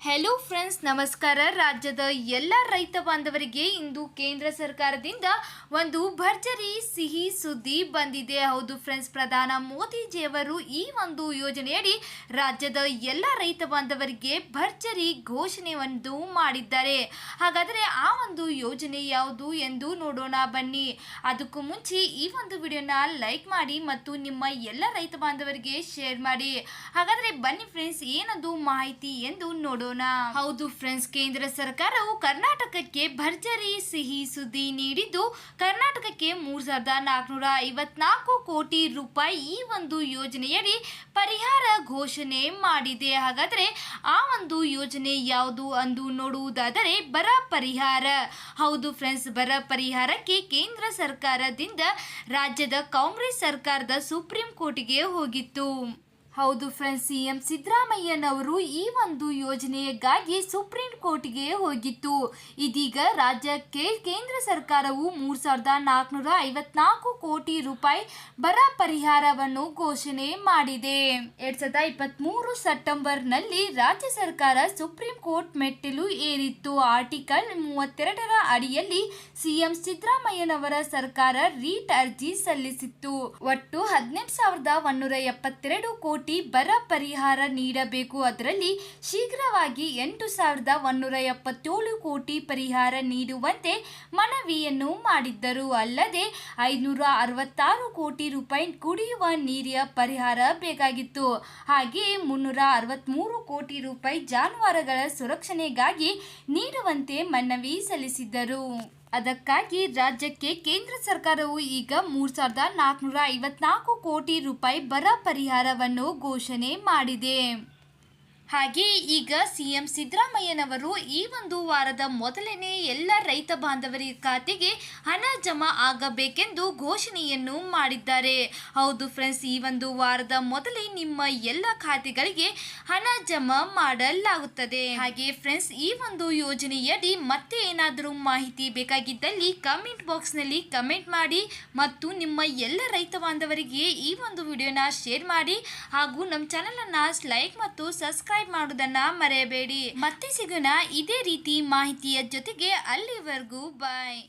Hello friends ನಮಸ್ಕಾರ. ರಾಜ್ಯದ ಎಲ್ಲ ರೈತ ಬಾಂಧವರಿಗೆ ಇಂದು ಕೇಂದ್ರ ಸರ್ಕಾರದಿಂದ ಒಂದು ಭರ್ಜರಿ ಸಿಹಿ ಸುದ್ದಿ ಬಂದಿದೆ. ಹೌದು ಫ್ರೆಂಡ್ಸ್ ಪ್ರಧಾನ ಮೋದಿಜಿಯವರು ಈ ಒಂದು ಯೋಜನೆಯಡಿ ರಾಜ್ಯದ ಎಲ್ಲ ರೈತ ಬಾಂಧವರಿಗೆ ಭರ್ಜರಿ ಘೋಷಣೆ ಒಂದು ಮಾಡಿದ್ದಾರೆ. ಹಾಗಾದರೆ ಆ ಒಂದು ಯೋಜನೆ ಯಾವುದು ಎಂದು ನೋಡೋಣ ಬನ್ನಿ. ಅದಕ್ಕೂ ಮುಂಚೆ ಈ ಒಂದು ವಿಡಿಯೋನ ಲೈಕ್ ಮಾಡಿ ಮತ್ತು ನಿಮ್ಮ ಎಲ್ಲ ರೈತ ಬಾಂಧವರಿಗೆ ಶೇರ್ ಮಾಡಿ. ಹಾಗಾದರೆ ಬನ್ನಿ ಫ್ರೆಂಡ್ಸ್ ಏನದು ಮಾಹಿತಿ ಎಂದು ನೋಡೋಣ. ಹೌದು ಫ್ರೆಂಡ್ಸ್ ಕೇಂದ್ರ ಸರ್ಕಾರವು ಕರ್ನಾಟಕಕ್ಕೆ ಭರ್ಜರಿ ಸಿಹಿ ಸುದ್ದಿ ನೀಡಿದ್ದು, ಕರ್ನಾಟಕಕ್ಕೆ ಮೂರ್ ಸಾವಿರದ ನಾಲ್ಕುನೂರ ಐವತ್ನಾಲ್ಕು ಕೋಟಿ ರೂಪಾಯಿ ಈ ಒಂದು ಯೋಜನೆಯಡಿ ಪರಿಹಾರ ಘೋಷಣೆ ಮಾಡಿದೆ. ಹಾಗಾದರೆ ಆ ಒಂದು ಯೋಜನೆ ಯಾವುದು ಅಂದು ನೋಡುವುದಾದರೆ ಬರ ಪರಿಹಾರ. ಹೌದು ಫ್ರೆಂಡ್ಸ್ ಬರ ಪರಿಹಾರಕ್ಕೆ ಕೇಂದ್ರ ಸರ್ಕಾರದಿಂದ ರಾಜ್ಯದ ಕಾಂಗ್ರೆಸ್ ಸರ್ಕಾರದ ಸುಪ್ರೀಂ ಕೋರ್ಟ್ಗೆ ಹೋಗಿತ್ತು. ಹೌದು ಫ್ರೆಂಡ್ಸ್ ಸಿಎಂ ಸಿದ್ದರಾಮಯ್ಯನವರು ಈ ಒಂದು ಯೋಜನೆಗಾಗಿ ಸುಪ್ರೀಂ ಕೋರ್ಟ್ಗೆ ಹೋಗಿತ್ತು. ಇದೀಗ ರಾಜ್ಯಕ್ಕೆ ಕೇಂದ್ರ ಸರ್ಕಾರವು ಮೂರು ಸಾವಿರದ ನಾಲ್ಕುನೂರ ಐವತ್ನಾಲ್ಕು ಕೋಟಿ ರೂಪಾಯಿ ಬರ ಪರಿಹಾರವನ್ನು ಘೋಷಣೆ ಮಾಡಿದೆ. ಎರಡ್ ಸಾವಿರದ ಇಪ್ಪತ್ತ್ಮೂರು ಸೆಪ್ಟೆಂಬರ್ನಲ್ಲಿ ರಾಜ್ಯ ಸರ್ಕಾರ ಸುಪ್ರೀಂ ಕೋರ್ಟ್ ಮೆಟ್ಟಿಲು ಏರಿತ್ತು. ಆರ್ಟಿಕಲ್ ಮೂವತ್ತೆರಡರ ಅಡಿಯಲ್ಲಿ ಸಿಎಂ ಸಿದ್ದರಾಮಯ್ಯನವರ ಸರ್ಕಾರ ರೀಟ್ ಅರ್ಜಿ ಸಲ್ಲಿಸಿತ್ತು. ಒಟ್ಟು ಹದಿನೆಂಟು ಸಾವಿರದ ಒನ್ನೂರ ಎಪ್ಪತ್ತೆರಡು ಕೋಟಿ ಬರ ಪರಿಹಾರ ನೀಡಬೇಕು. ಅದರಲ್ಲಿ ಶೀಘ್ರವಾಗಿ ಎಂಟು ಸಾವಿರದ ಒನ್ನೂರ ಎಪ್ಪತ್ತೇಳು ಕೋಟಿ ಪರಿಹಾರ ನೀಡುವಂತೆ ಮನವಿಯನ್ನು ಮಾಡಿದ್ದರು. ಅಲ್ಲದೆ ಐನೂರ ಅರವತ್ತಾರು ಕೋಟಿ ರೂಪಾಯಿ ಕುಡಿಯುವ ನೀರಿನ ಪರಿಹಾರ ಬೇಕಾಗಿತ್ತು. ಹಾಗೆಯೇ ಮುನ್ನೂರ ಅರವತ್ತ್ಮೂರು ಕೋಟಿ ರೂಪಾಯಿ ಜಾನುವಾರುಗಳ ಸುರಕ್ಷಣೆಗಾಗಿ ನೀಡುವಂತೆ ಮನವಿ ಸಲ್ಲಿಸಿದ್ದರು. ಅದಕ್ಕಾಗಿ ರಾಜ್ಯಕ್ಕೆ ಕೇಂದ್ರ ಸರ್ಕಾರವು ಈಗ ಮೂರು ಸಾವಿರದ ನಾಲ್ಕುನೂರ ಐವತ್ನಾಲ್ಕು ಕೋಟಿ ರೂಪಾಯಿ ಬರ ಪರಿಹಾರವನ್ನು ಘೋಷಣೆ ಮಾಡಿದೆ. ಹಾಗೆ ಈಗ ಸಿಎಂ ಸಿದ್ದರಾಮಯ್ಯನವರು ಈ ಒಂದು ವಾರದ ಮೊದಲನೇ ಎಲ್ಲ ರೈತ ಬಾಂಧವರ ಖಾತೆಗೆ ಹಣ ಜಮಾ ಆಗಬೇಕೆಂದು ಘೋಷಣೆಯನ್ನು ಮಾಡಿದ್ದಾರೆ. ಹೌದು ಫ್ರೆಂಡ್ಸ್ ಈ ಒಂದು ವಾರದ ಮೊದಲೇ ನಿಮ್ಮ ಎಲ್ಲ ಖಾತೆಗಳಿಗೆ ಹಣ ಜಮಾ ಮಾಡಲಾಗುತ್ತದೆ. ಹಾಗೆ ಫ್ರೆಂಡ್ಸ್ ಈ ಒಂದು ಯೋಜನೆಯಡಿ ಮತ್ತೆ ಏನಾದರೂ ಮಾಹಿತಿ ಬೇಕಾಗಿದ್ದಲ್ಲಿ ಕಮೆಂಟ್ ಬಾಕ್ಸ್ನಲ್ಲಿ ಕಮೆಂಟ್ ಮಾಡಿ ಮತ್ತು ನಿಮ್ಮ ಎಲ್ಲ ರೈತ ಬಾಂಧವರಿಗೆ ಈ ಒಂದು ವಿಡಿಯೋನ ಶೇರ್ ಮಾಡಿ ಹಾಗೂ ನಮ್ಮ ಚಾನಲನ್ನು ಲೈಕ್ ಮತ್ತು ಸಬ್ಸ್ಕ್ರೈಬ್ ಮಾಡೋದನ್ನ ಮರೆಯಬೇಡಿ. ಮತ್ತೆ ಸಿಗೋಣ ಇದೇ ರೀತಿ ಮಾಹಿತಿಯ ಜೊತೆಗೆ ಅಲ್ಲಿವರೆಗೂ ಬಾಯ್